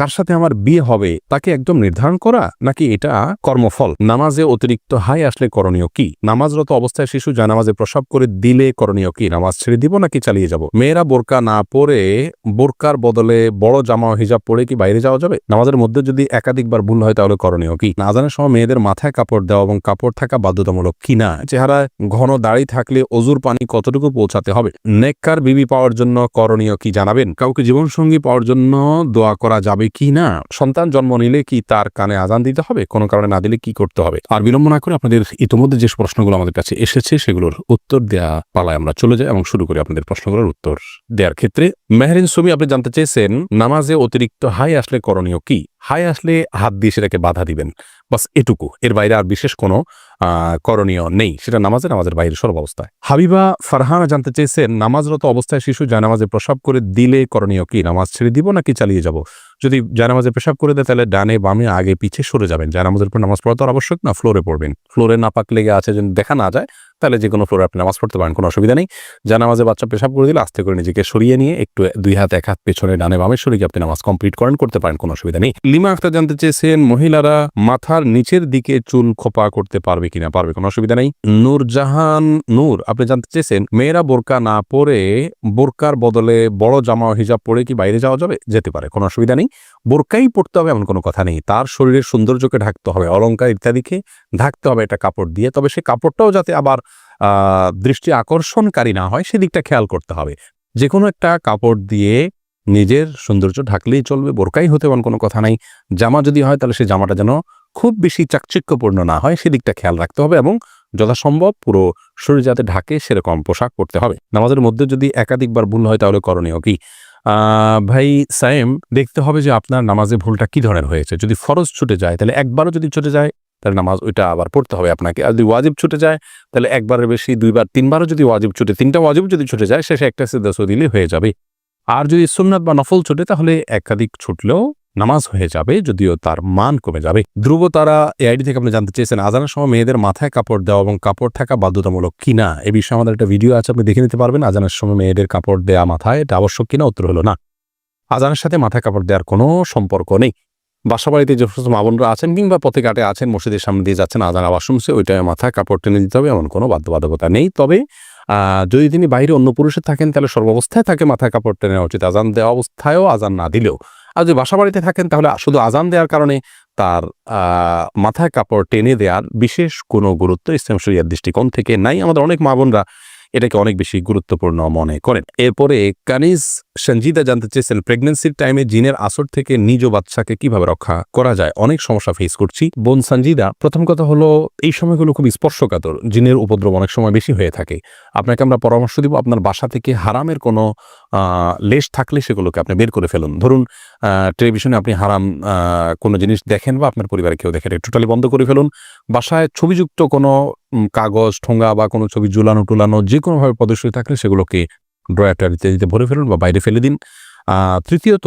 কার সাথে আমার বিয়ে হবে, তাকে একদম নির্ধারণ করা, নাকি এটা কর্মফল? নামাজে অতিরিক্ত হাই আসলে করণীয় কি? নামাজরত অবস্থায় শিশু জানামাজে প্রসাব করে দিলে করণীয় কি? নামাজ ছেড়ে দিব নাকি চালিয়ে যাব? মেয়েরা বোরকা না পরে, বোরকার বদলে বড় জামা হিজাব পরে কি বাইরে যাওয়া যাবে? নামাজের মধ্যে যদি একাধিকবার ভুল হয় তাহলে করণীয় কি? না নাজানের সময় মেয়েদের মাথায় কাপড় দেওয়া এবং কাপড় থাকা বাধ্যতামূলক কিনা চেহারা ঘন দাড়ি থাকলে অজুর পানি কতটুকু পৌঁছাতে হবে? নেককার বিবি পাওয়ার জন্য করণীয় কি জানাবেন? কাউকে জীবনসঙ্গী পাওয়ার জন্য দোয়া করা যাবে কি না? সন্তান জন্ম নিলে কি তার কানে আজান দিতে হবে? কোনো কারণে না দিলে কি করতে হবে? আর বিলম্ব না করে আপনাদের ইতিমধ্যে যে প্রশ্নগুলো আমাদের কাছে এসেছে, সেগুলোর উত্তর দেওয়া পালায় আমরা চলে যাই এবং শুরু করি আপনাদের প্রশ্নগুলোর উত্তর দেওয়ার ক্ষেত্রে। মেহরিন সুমি, আপনি জানতে চেয়েছেন, নামাজে অতিরিক্ত হাই আসলে করণীয় কি? হাই আসলে হাত দিয়ে সেটাকে বাধা দিবেন। বাস এটুকু। এর বাইরে আর বিশেষ কোনো করণীয় নেই। সেটা নামাজে, নামাজের বাইরে সর্ব অবস্থায়। হাবিবা ফারহানা জানতে চেয়েছেন নামাজরত অবস্থায় শিশু জানামাজে প্রসাব করে দিলে করণীয় কি? নামাজ ছেড়ে দিব নাকি চালিয়ে যাব? যদি জানামাজে পেশাব করে দেয়, তাহলে ডানে বামে আগে পিছে সরে যাবেন। জানামাজের উপর নামাজ পড়া তো আর আবশ্যক না, ফ্লোরে পড়বেন। ফ্লোরে নাপাক লেগে আছে যেন দেখা না যায় তাহলে যে কোনো ফ্লোরে আপনি নামাজ পড়তে পারেন, কোনো অসুবিধা নেই। জানামাজে বাচ্চা পেশাব করে দিলে, আস্তে করে নিজেকে সরিয়ে নিয়ে একটু দুই হাত, এক হাত পেছনে, ডানে বামে সরিয়ে আপনি নামাজ কমপ্লিট করেন, করতে পারেন, কোনো অসুবিধা নেই। লিমা আক্তার জানতে চেয়েছেন, মহিলারা মাথার নিচের দিকে চুল খোপা করতে পারবে কিনা? পারবে, কোনো অসুবিধা নেই। নূরজাহান নূর, আপনি জানতে চেয়েছেন, মেয়েরা বোরকা না পরে বোরকার বদলে বড় জামা হিজাব পরে কি বাইরে যাওয়া যাবে? যেতে পারে, কোনো অসুবিধা নেই। বোরকাই পড়তে হবে এমন কোনো কথা নেই। তার শরীরের সৌন্দর্যকে ঢাকতে হবে, অলংকার ইত্যাদিকে ঢাকতে হবে একটা কাপড় দিয়ে। তবে সে কাপড়টাও যাতে আবার দৃষ্টি আকর্ষণকারী না হয় সেদিকটা খেয়াল করতে হবে। যে কোনো একটা কাপড় দিয়ে নিজের সৌন্দর্য ঢাকলেই চলবে, বোরকাই হতে এমন কোনো কথা নাই। জামা যদি হয় তাহলে সেই জামাটা যেন খুব বেশি চাকচিক্যপূর্ণ না হয় সেদিকটা খেয়াল রাখতে হবে এবং যথাসম্ভব পুরো শরীর যাতে ঢাকে সেরকম পোশাক পরতে হবে। নামাজের মধ্যে যদি একাধিকবার ভুল হয় তাহলে করণীয় কি? ভাই সাইম দেখতে হবে যে আপনার নামাজে ভুলটা কি ধরনের হয়েছে। যদি ফরজ ছুটে যায় তাহলে একবারও যদি ছুটে যায় তাহলে নামাজ ওইটা আবার পড়তে হবে আপনাকে। আর যদি ওয়াজিব ছুটে যায়, তাহলে একবারের বেশি, দুইবার, তিনবারও যদি ওয়াজিব ছুটে, তিনটা ওয়াজিব যদি ছুটে যায়, শেষে একটা সিদ্ধাস দিলে হয়ে যাবে। আর যদি সুন্নাত বা নফল ছুটে, তাহলে একাধিক ছুটলেও নামাজ হয়ে যাবে, যদিও তার মান কমে যাবে। ধ্রুব তারা এআইডি থেকে আপনি জানতে চেয়েছেন, আজানের সময় মেয়েদের মাথায় কাপড় দেওয়া এবং কাপড় থাকা বাধ্যতামূলক কিনা? এ বিষয়ে আমাদের একটা ভিডিও আছে, আপনি দেখে নিতে পারবেন, আজানের সময় মেয়েদের কাপড় দেওয়া মাথায় এটা আবশ্যক কিনা, উত্তর হলো না। আজানের সাথে মাথায় কাপড় দেওয়ার কোনো সম্পর্ক নেই। বাসা বাড়িতে যে সমস্ত মা বোনরা আছেন কিংবা পথে ঘাটে আছেন, মসজিদের সামনে দিয়ে যাচ্ছেন, আজান আবার শুনছে, ওইটায় মাথায় কাপড় টেনে দিতে হবে, এমন কোনো বাধ্যবাধকতা নেই। তবে যদি তিনি বাইরে অন্য পুরুষে থাকেন, তাহলে সর্বাবস্থায় তাকে মাথায় কাপড় টেনে নেওয়া উচিত। আজান দেওয়া অবস্থায়ও আজান না দিলেও। আর যদি বাসা বাড়িতে থাকেন, তাহলে শুধু আজান দেওয়ার কারণে তার মাথায় কাপড় টেনে দেওয়ার বিশেষ কোনো গুরুত্ব ইসলাম শরিয়ার দৃষ্টিকোণ থেকে নাই। আমাদের অনেক মা বোনরা এটাকে অনেক বেশি গুরুত্বপূর্ণ মনে করেন। এরপরে কানিজ সঞ্জিদা জানতে চেয়েছেন প্রেগনেন্সির টাইমে জিনের আসর থেকে নিজ বাচ্চাকে কীভাবে রক্ষা করা যায়? অনেক সমস্যা ফেস করছি। বোন সঞ্জিদা, প্রথম কথা হলো, এই সময়গুলো খুব স্পর্শকাতর। জিনের উপদ্রব অনেক সময় বেশি হয়ে থাকে। আপনাকে আমরা পরামর্শ দিব, আপনার বাসা থেকে হারামের কোনো লেশ থাকলে সেগুলোকে আপনি বের করে ফেলুন। ধরুন টেলিভিশনে আপনি হারাম কোনো জিনিস দেখেন বা আপনার পরিবারে কেউ দেখেন টোটালি বন্ধ করে ফেলুন। বাসায় ছবিযুক্ত কোনো কাগজ ঠোঙ্গা বা কোনো ছবি ঝুলানো টুলানো যে কোনোভাবে প্রদর্শিত থাকলে সেগুলোকে ড্রয়ার ইত্যাদিতে ভরে ফেলুন বা বাইরে ফেলে দিন। তৃতীয়ত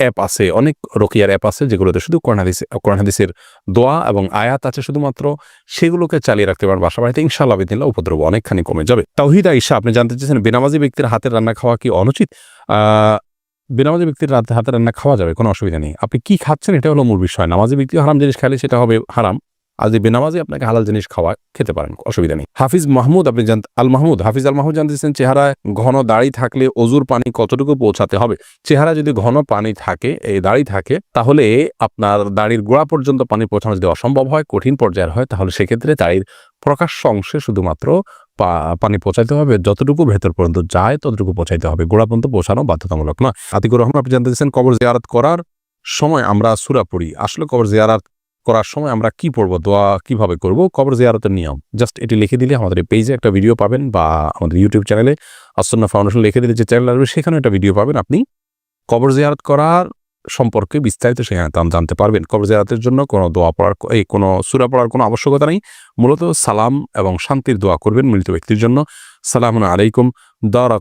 অ্যাপ আছে, অনেক রকিয়ার অ্যাপ আছে যেগুলোতে শুধু কোরআন হাদিস কোরআন দোয়া এবং আয়াত আছে শুধুমাত্র। সেগুলোকে চালিয়ে রাখতে পারেন বাসা বাড়িতে ইনশাআল্লাহ বিদিল্লা উপদ্রব অনেকখানি কমে যাবে। তাওহিদ আইসা আপনি জানতে চেয়েছেন বেনামাজি ব্যক্তির হাতের রান্না খাওয়া কি অনুচিত? বেনামাজি ব্যক্তির রাতে হাতে রান্না খাওয়া যাবে, কোনো অসুবিধা নেই। আপনি কি খাচ্ছেন? এটা হলো মূল বিষয়। নামাজি ব্যক্তি হারাম জিনিস খাইলে সেটা হবে হারাম। আর যদি বেনামাজি আপনাকে হালাল জিনিস খাওয়া খেতে পারেন, অসুবিধা নেই। হাফিজ মাহমুদ, আপনি জান আল মাহমুদ হাফিজ আল মাহমুদ জানতেছেন চেহারায় ঘন দাড়ি থাকলে অজুর পানি কতটুকু পৌঁছাতে হবে? চেহারা যদি ঘন পানি থাকে, এই দাড়ি থাকে, তাহলে আপনার দাড়ির গোড়া পর্যন্ত পানি পৌঁছানো যদি অসম্ভব হয়, কঠিন পর্যায়ের হয়, তাহলে সেক্ষেত্রে দাড়ির প্রকাশ্য অংশে শুধুমাত্র পানি পৌঁছাইতে হবে। যতটুকু ভেতর পর্যন্ত যায়, ততটুকু পৌঁছাইতে হবে। গোড়া পর্যন্ত পৌঁছানো বাধ্যতামূলক না আতিকুর রহমান, আপনি জানতে কবর জিয়ারাত করার সময় আমরা সুরা পড়ি। আসলে কবর জিয়ারত করার সময় আমরা কি পড়ব, দোয়া কীভাবে করব, কবর জিয়ারতের নিয়ম। জাস্ট এটি লিখে দিলে আমাদের এই পেজে একটা ভিডিও পাবেন বা আমাদের ইউটিউব চ্যানেলে আসন্না ফাউন্ডেশন লিখে দিলে যে চ্যানেল আসবে সেখানে একটা ভিডিও পাবেন। আপনি কবর জিয়ারত করার সম্পর্কে বিস্তারিত সেখানে তাম জানতে পারবেন। কবর জিয়ারতের জন্য কোনো দোয়া পড়ার, এই কোনো সুরা পড়ার কোনো আবশ্যকতা নেই। মূলত সালাম এবং শান্তির দোয়া করবেন মৃত ব্যক্তির জন্য। সালাম আলাইকুম। দারা